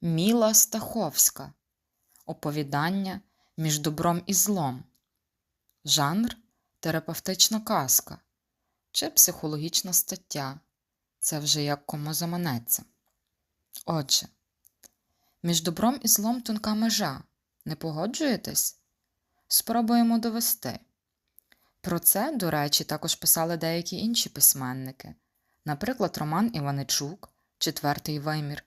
Міла Стаховська Оповідання між добром і злом. Жанр терапевтична казка чи психологічна стаття. Це вже як кому заманеться. Отже, між добром і злом тонка межа. Не погоджуєтесь? Спробуємо довести. Про це, до речі, також писали деякі інші письменники, наприклад, Роман Іваничук, Четвертий вимір.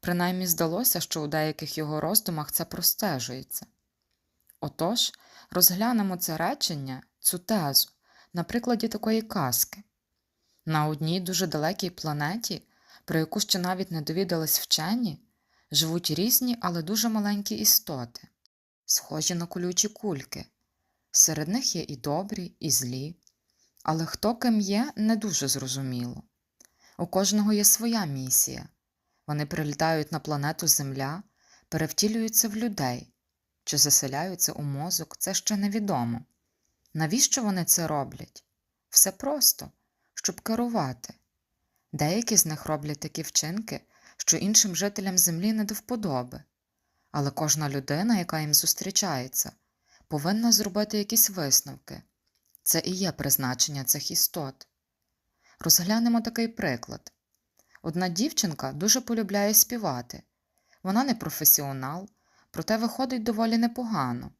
Принаймні здалося, що у деяких його роздумах це простежується. Отож, розглянемо це речення, цю тезу, на прикладі такої казки. На одній дуже далекій планеті, про яку ще навіть не довідались вчені, живуть різні, але дуже маленькі істоти, схожі на колючі кульки. Серед них є і добрі, і злі, але хто ким є, не дуже зрозуміло. У кожного є своя місія. Вони прилітають на планету Земля, перевтілюються в людей чи заселяються у мозок, це ще невідомо. Навіщо вони це роблять? Все просто, щоб керувати. Деякі з них роблять такі вчинки, що іншим жителям Землі не до вподоби. Але кожна людина, яка їм зустрічається, повинна зробити якісь висновки. Це і є призначення цих істот. Розглянемо такий приклад. Одна дівчинка дуже полюбляє співати. Вона не професіонал, проте виходить доволі непогано.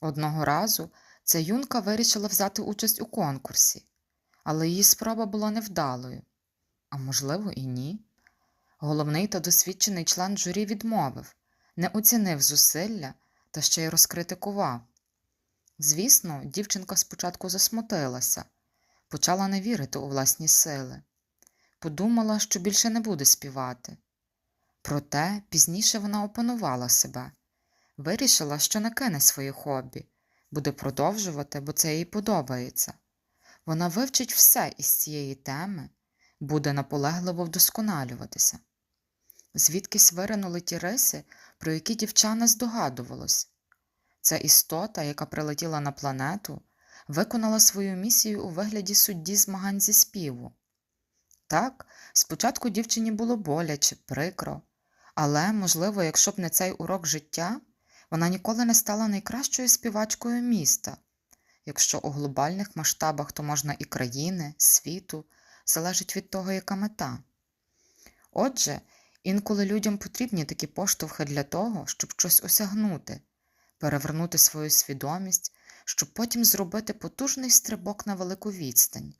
Одного разу ця юнка вирішила взяти участь у конкурсі, але її спроба була невдалою. А можливо, і ні. Головний та досвідчений член журі відмовив, не оцінив зусилля та ще й розкритикував. Звісно, дівчинка спочатку засмутилася, почала не вірити у власні сили подумала, що більше не буде співати. Проте пізніше вона опанувала себе, вирішила, що не кине своє хобі, буде продовжувати, бо це їй подобається. Вона вивчить все із цієї теми, буде наполегливо вдосконалюватися. Звідкись виринули ті риси, про які дівчана здогадувалось. Ця істота, яка прилетіла на планету, виконала свою місію у вигляді судді змагань зі співу. Так, спочатку дівчині було боляче, прикро, але, можливо, якщо б не цей урок життя, вона ніколи не стала найкращою співачкою міста. Якщо у глобальних масштабах, то можна і країни, світу, залежить від того, яка мета. Отже, інколи людям потрібні такі поштовхи для того, щоб щось осягнути, перевернути свою свідомість, щоб потім зробити потужний стрибок на велику відстань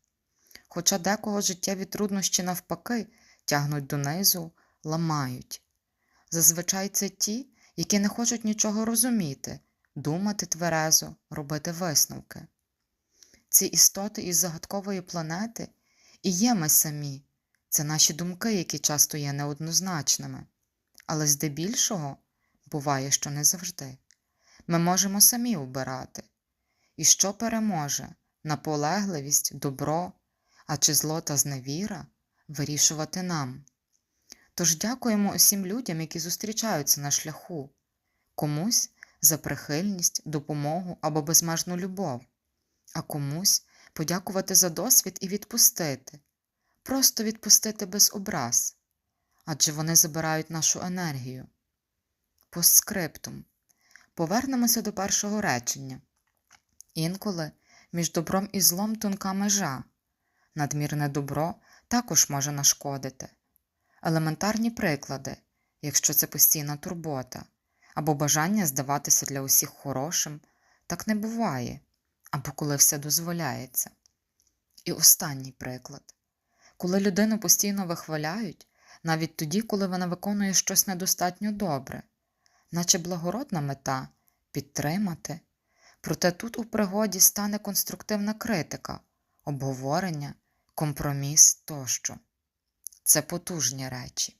хоча декого життєві труднощі навпаки тягнуть донизу, ламають. Зазвичай це ті, які не хочуть нічого розуміти, думати тверезо, робити висновки. Ці істоти із загадкової планети і є ми самі, це наші думки, які часто є неоднозначними, але здебільшого буває, що не завжди. Ми можемо самі обирати. І що переможе наполегливість, добро а чи зло та зневіра вирішувати нам. Тож дякуємо усім людям, які зустрічаються на шляху, комусь за прихильність, допомогу або безмежну любов, а комусь подякувати за досвід і відпустити, просто відпустити без образ, адже вони забирають нашу енергію. Постскриптум. Повернемося до першого речення. Інколи між добром і злом тонка межа надмірне добро також може нашкодити. Елементарні приклади, якщо це постійна турбота, або бажання здаватися для усіх хорошим, так не буває, або коли все дозволяється. І останній приклад коли людину постійно вихваляють, навіть тоді, коли вона виконує щось недостатньо добре, наче благородна мета підтримати, проте тут у пригоді стане конструктивна критика, обговорення компроміс тощо. Це потужні речі.